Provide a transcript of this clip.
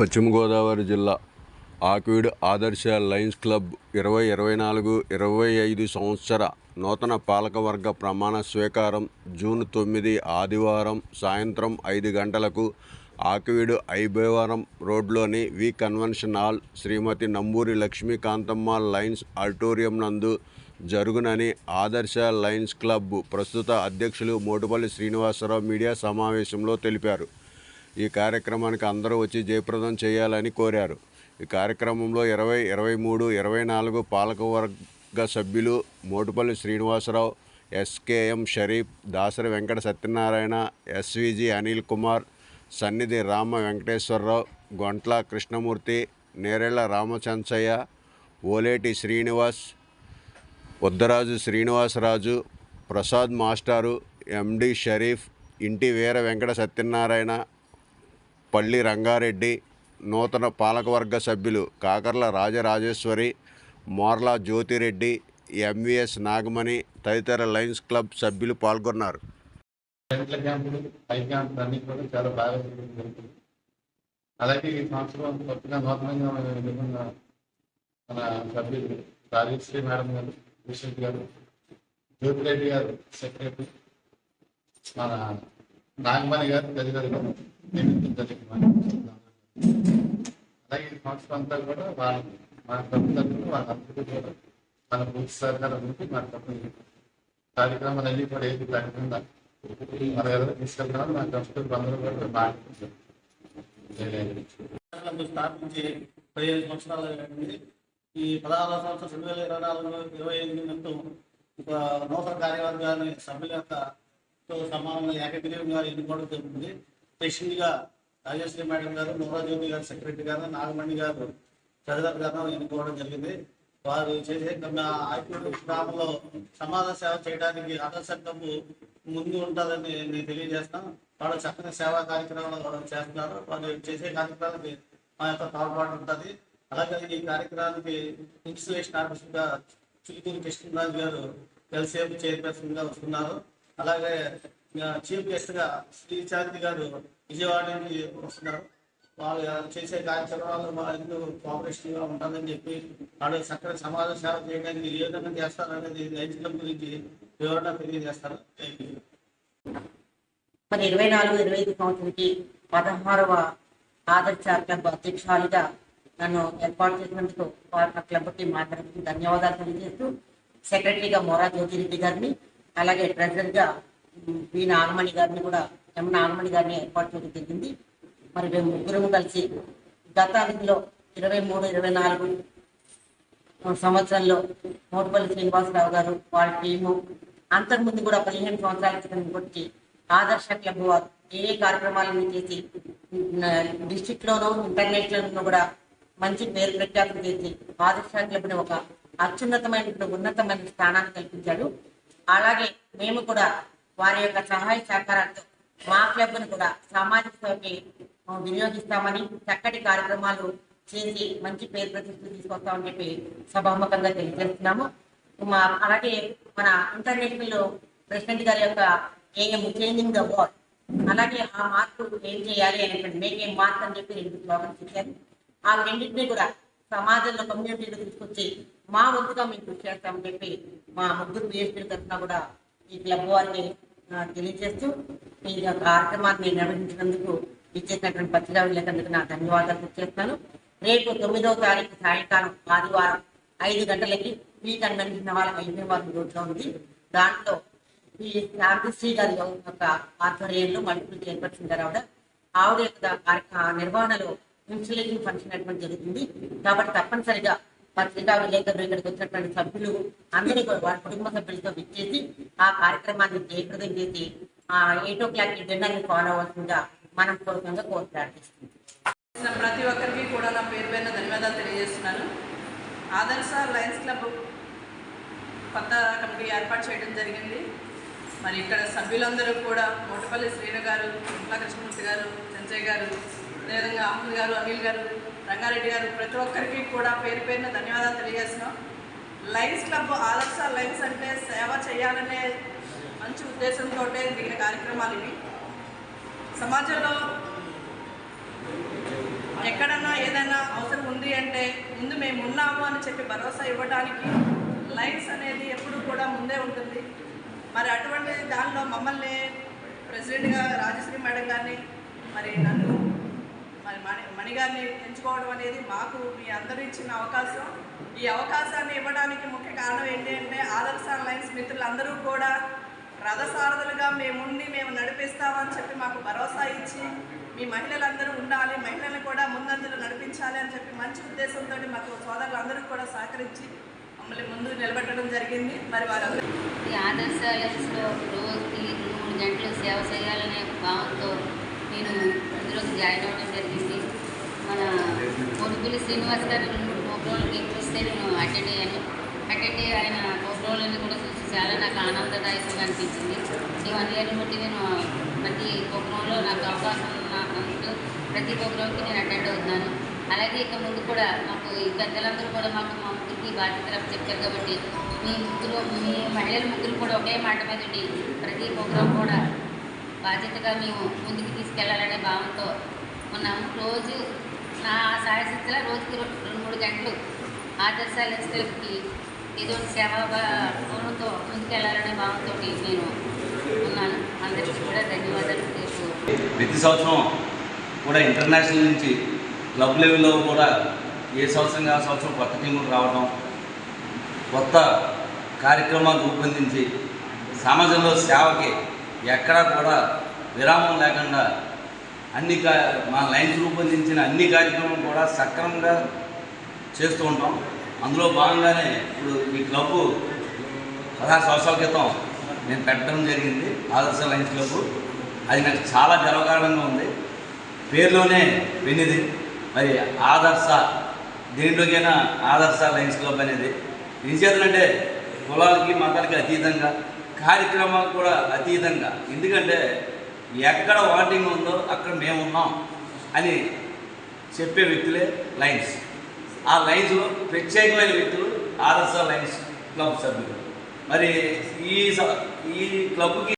పశ్చిమ గోదావరి జిల్లా ఆక్విడ్ ఆదర్శ లయన్స్ క్లబ్ ఇరవై ఇరవై నాలుగు ఇరవై ఐదు సంవత్సర నూతన పాలకవర్గ ప్రమాణ స్వీకారం జూన్ తొమ్మిది ఆదివారం సాయంత్రం ఐదు గంటలకు ఆక్విడ్ ఐబేవరం రోడ్లోని V convention hall Shrimati Namburi Lakshmikanthamma Lions auditorium నందు జరుగునని ఆదర్శ లైన్స్ క్లబ్ ప్రస్తుత అధ్యక్షులు మోటుపల్లి శ్రీనివాసరావు మీడియా సమావేశంలో తెలిపారు. ఈ కార్యక్రమానికి అందరూ వచ్చి జయప్రదం చేయాలని కోరారు. ఈ కార్యక్రమంలో ఇరవై ఇరవై మూడు ఇరవై నాలుగు పాలకవర్గ సభ్యులు మోటుపల్లి శ్రీనివాసరావు ఎస్కేఎం షరీఫ్ దాసరి వెంకట సత్యనారాయణ ఎస్విజి అనిల్ కుమార్ సన్నిధి రామ వెంకటేశ్వరరావు గొంట్ల కృష్ణమూర్తి నేరెళ్ళ రామచంచయ్య ఓలేటి శ్రీనివాస్ ఉద్దరాజు శ్రీనివాసరాజు ప్రసాద్ మాస్టారు ఎండి షరీఫ్ ఇంటి వీర వెంకట సత్యనారాయణ పల్లి రంగారెడ్డి నూతన పాలకవర్గ సభ్యులు కాకర్ల రాజరాజేశ్వరి మోర్లా జ్యోతిరెడ్డి ఎంవిఎస్ నాగమణి తదితర లయన్స్ క్లబ్ సభ్యులు పాల్గొన్నారు. అలాగే ఈ సంవత్సరం కొత్తగా నూతనంగా ఎన్నుకున్న మన సభ్యులు రాజశ్రీ మేడం గారు విశ్వత్ గారు జ్యోతిరెడ్డి గారు సెక్రటరీ మన నాగమణి గారు తదితరులు నియమించడం జరిగింది అలాగే ఈ సంవత్సరం అంతా కూడా వాళ్ళు మన ప్రభుత్వం వాళ్ళందరికీ కూడా మన పూర్తి సహకారం ఉంది మన తప్పని కార్యక్రమాలన్నీ కూడా ఏది లేకుండా మన ఎవరు తీసుకెళ్తారో నా కష్టం అందరూ కూడా మాట్లాడుతున్నారు స్థాపించి పదిహేను సంవత్సరాలు ఈ పదహారు సంవత్సరం రెండు వేల ఇరవై నాలుగు ఇరవై ఎనిమిది మొత్తం ఒక నూతన కార్యవర్గాన్ని సభ్యుల యొక్క తో సమానంగా గారు ఎన్నుకోవడం జరుగుతుంది. స్పెషల్గా రాజేశ్వరి మేడం గారు నోరాజ్యోతి గారు సెక్రటరీ గారు నాగమణి గారు తదితర గారు ఎన్నుకోవడం జరిగింది. వారు చేసే గ్రామంలో సమాజ సేవ చేయడానికి ఆదర్శకము ముందు ఉంటుందని నేను తెలియజేస్తాను. వాళ్ళు చక్కని సేవా కార్యక్రమాలు వాళ్ళు చేస్తున్నారు. వాళ్ళు చేసే కార్యక్రమాలకి మా యొక్క తోడ్పాటు ఉంటుంది. అలాగే ఈ కార్యక్రమానికి ఇన్స్టిలేషన్ ఆఫీసర్గా చిలుకూరు కృష్ణరాజు గారు ఎల్సీఎఫ్ చైర్పర్సన్గా వస్తున్నారు. అలాగే చీఫ్ గెస్ట్గా శ్రీచాంతి గారు విజయవాడ నుంచి వస్తున్నారు. వాళ్ళు చేసే కార్యక్రమాలు వాళ్ళు కోఆపరేషన్గా ఉంటుందని చెప్పి వాళ్ళు చక్కని సమాజ సేవ చేయడానికి ఏ విధంగా చేస్తారనేది రైతుల గురించి వివరణ తెలియజేస్తారు. మరి ఇరవై నాలుగు ఇరవై ఐదు సంవత్సరానికి పదహారవ ఆదర్శ క్లబ్ అధ్యక్షురాలిగా నన్ను ఏర్పాటు చేసినందుకు క్లబ్ క్లబ్కి మాట్లాడుతూ ధన్యవాదాలు తెలియజేస్తూ సెక్రటరీగా మొరా జ్యోతిరెడ్డి గారిని అలాగే ట్రెజరర్గా గా వి నాగమణి గారిని కూడా ఎం నాగమణి గారిని ఏర్పాటు చేయడం జరిగింది. మరి మేము ముగ్గురు కలిసి గతంలో ఇరవై మూడు ఇరవై నాలుగు సంవత్సరంలో మోటుపల్లి శ్రీనివాసరావు గారు వాళ్ళ టీము అంతకుముందు కూడా పదిహేను సంవత్సరాల క్రితం కొట్టి ఆదర్శ క్లబ్ వారు ఏ కార్యక్రమాలను చేసి డిస్టిక్ లోనూ ఇంటర్నేషనల్ కూడా మంచి పేరు ప్రఖ్యాతులు చేసి ఆదర్శ క్లబ్ని ఒక అత్యున్నతమైన ఉన్నతమైన స్థానాన్ని కల్పించాడు అలాగే మేము కూడా వారి యొక్క సహాయ సహకారాలతో మా క్లబ్ను కూడా సామాజిక సేవకి వినియోగిస్తామని చక్కటి కార్యక్రమాలు చేసి మంచి పేరు ప్రతిష్టలు తీసుకొస్తామని చెప్పి సభాముఖంగా తెలియజేస్తున్నాము. మా అలాగే మన ఇంటర్నేషనల్ ప్రెసిడెంట్ గారి యొక్క ఏఎం చేంజింగ్ ద వరల్డ్ అలాగే ఆ మార్పు ఏం చేయాలి అనేటువంటి మేక్ ఏ మార్క్ అని చెప్పి రెండు స్లోగన్స్ ఇచ్చారు. ఆ రెండింటినీ కూడా సమాజంలో కమ్యూనిటీలో తీసుకొచ్చి మా వంతుగా మేము కృషి చేస్తామని చెప్పి మా ముగ్గురు పిహెచ్డీ తరఫున కూడా ఈ క్లబ్ వారిని తెలియజేస్తూ ఈ కార్యక్రమాన్ని నిర్వహించినందుకు ఇచ్చేసినటువంటి పత్రికా విలేకరులకు నా ధన్యవాదాలు చేస్తాను రేపు తొమ్మిదవ తారీఖు సాయంకాలం ఆదివారం ఐదు గంటలకి ఈ కన్వెన్షన్ హాల్ హైదరాబాద్ రోడ్లో ఉంది. దాంట్లో ఈ శాంతిశ్రీ గారి యొక్క ఆధ్వర్యంలో మల్టిపుల్ చైర్పర్సన్ గారు ఆవిడ ఆవిడ యొక్క నిర్వహణలో ఇన్స్టలేషన్ ఫంక్షన్ అటువంటి జరుగుతుంది. కాబట్టి తప్పనిసరిగా పత్రికా విలేకరులు ఇక్కడికి వచ్చినటువంటి సభ్యులు అందరూ వారి కుటుంబ సభ్యులతో విచ్చేసి ఆ కార్యక్రమాన్ని జయప్రదం చేసి ఆ eight o'clock dinner follow అవ్వకుండా మనం పూర్వకంగా కోర్టు ప్రార్థిస్తుంది ప్రతి ఒక్కరికి కూడా నా పేరు పైన ధన్యవాదాలు తెలియజేస్తున్నాను. ఆదర్శ లయన్స్ క్లబ్ కొత్త కమిటీ ఏర్పాటు చేయడం జరిగింది. మరి ఇక్కడ సభ్యులందరూ కూడా మోటపల్లి శ్రీను గారు కృష్ణమూర్తి గారు సంజయ్ గారు అదేవిధంగా అహ్మద్ గారు అనిల్ గారు రంగారెడ్డి గారు ప్రతి ఒక్కరికి కూడా పేరు పేరున ధన్యవాదాలు తెలియజేస్తున్నాం. లయన్స్ క్లబ్ ఆదర్శ లయన్స్ అంటే సేవ చేయాలనే మంచి ఉద్దేశంతో దిగిన కార్యక్రమాలు ఇవి. సమాజంలో ఎక్కడన్నా ఏదైనా అవసరం ఉంది అంటే ముందు మేము ఉన్నాము అని చెప్పి భరోసా ఇవ్వడానికి లైన్స్ అనేది ఎప్పుడు కూడా ముందే ఉంటుంది. మరి అటువంటి దానిలో మమ్మల్ని ప్రెసిడెంట్గా రాజశ్రీ మేడం గారిని మరి నన్ను మరి మణి మణిగారిని ఎంచుకోవడం అనేది మాకు మీ అందరూ ఇచ్చిన అవకాశం. ఈ అవకాశాన్ని ఇవ్వడానికి ముఖ్య కారణం ఏంటి అంటే ఆదర్శ లైన్స్ మిత్రులందరూ కూడా రథసారథులుగా మేముండి మేము నడిపిస్తామని చెప్పి మాకు భరోసా ఇచ్చి మీ మహిళలందరూ ఉండాలి మహిళలను కూడా ముందంజలు నడిపించాలి అని చెప్పి మంచి ఉద్దేశంతో మాకు సోదరులందరూ కూడా సహకరించి మమ్మల్ని ముందు నిలబెట్టడం జరిగింది. మరి వారందరూ ఈ ఆదర్శ లెన్స్లో రోజుకి మూడు గంటలు సేవ చేయాలనే భావంతో నేను ఇందులోకి జాయిన్ అవ్వడం జరిగింది. మన కొనుగులి శ్రీనివాస్ గారు రెండు మూడు ఎక్కిస్తే నేను అటెండ్ అయ్యాను. అటెండ్ అయ్యి ఆయన ప్రోగ్రాంలన్నీ కూడా చూసి చాలా నాకు ఆనందదాయకంగా అనిపించింది. ఈ వన్ ఇయర్ బట్టి నేను ప్రతి ప్రోగ్రాంలో నాకు అవకాశం నాకు ప్రతి ప్రోగ్రాంకి నేను అటెండ్ అవుతున్నాను. అలాగే ఇక ముందు కూడా మాకు ఈ పెద్దలందరూ కూడా మాకు మా ముగ్గురికి బాధ్యత చెప్పారు కాబట్టి మీ ముగ్గురు మీ మహిళల ముగ్గురు కూడా ఒకే మాట మీద ఉండి ప్రతి ప్రోగ్రాం కూడా బాధ్యతగా మేము ముందుకు తీసుకెళ్ళాలనే భావంతో ఉన్నాము. రోజు నా సాయశక్తిలో రోజుకి రెండు రెండు మూడు గంటలు ఆదర్శాల ఇస్తలకి ఏదో ఒకటి సేవా కోణంతో ముందుకెళ్ళాలనే భావంతో నేను ఉన్నాను. అందరికీ కూడా ధన్యవాదాలు ప్రతి సంవత్సరం కూడా ఇంటర్నేషనల్ నుంచి క్లబ్ లెవెల్లో కూడా ఏ సంవత్సరం ఆ సంవత్సరం కొత్త టీములు రావడం కొత్త కార్యక్రమాలు రూపొందించి సమాజంలో సేవకి ఎక్కడా కూడా విరామం లేకుండా అన్ని కా మా లైన్స్ రూపొందించిన అన్ని కార్యక్రమాలు కూడా సక్రమంగా చేస్తూ ఉంటాం. అందులో భాగంగానే ఇప్పుడు ఈ క్లబ్ పదహారు సంవత్సరాల క్రితం నేను పెట్టడం జరిగింది ఆదర్శ లైన్స్ క్లబ్. అది నాకు చాలా గర్వకారణంగా ఉంది. పేరులోనే వినిది. మరి ఆదర్శ దేంట్లోకైనా ఆదర్శ లైన్స్ క్లబ్ అనేది. ఏం చేతనంటే కులాలకి మతాలకి అతీతంగా కార్యక్రమాలు కూడా అతీతంగా. ఎందుకంటే ఎక్కడ వాటింగ్ ఉందో అక్కడ మేము ఉన్నాం అని చెప్పే వ్యక్తులే లైన్స్. ఆ లైన్స్లో ప్రత్యేకమైన వ్యక్తులు ఆర్ఎస్ఆర్ లైన్స్ క్లబ్ సభ్యులు. మరి ఈ స- ఈ క్లబ్కి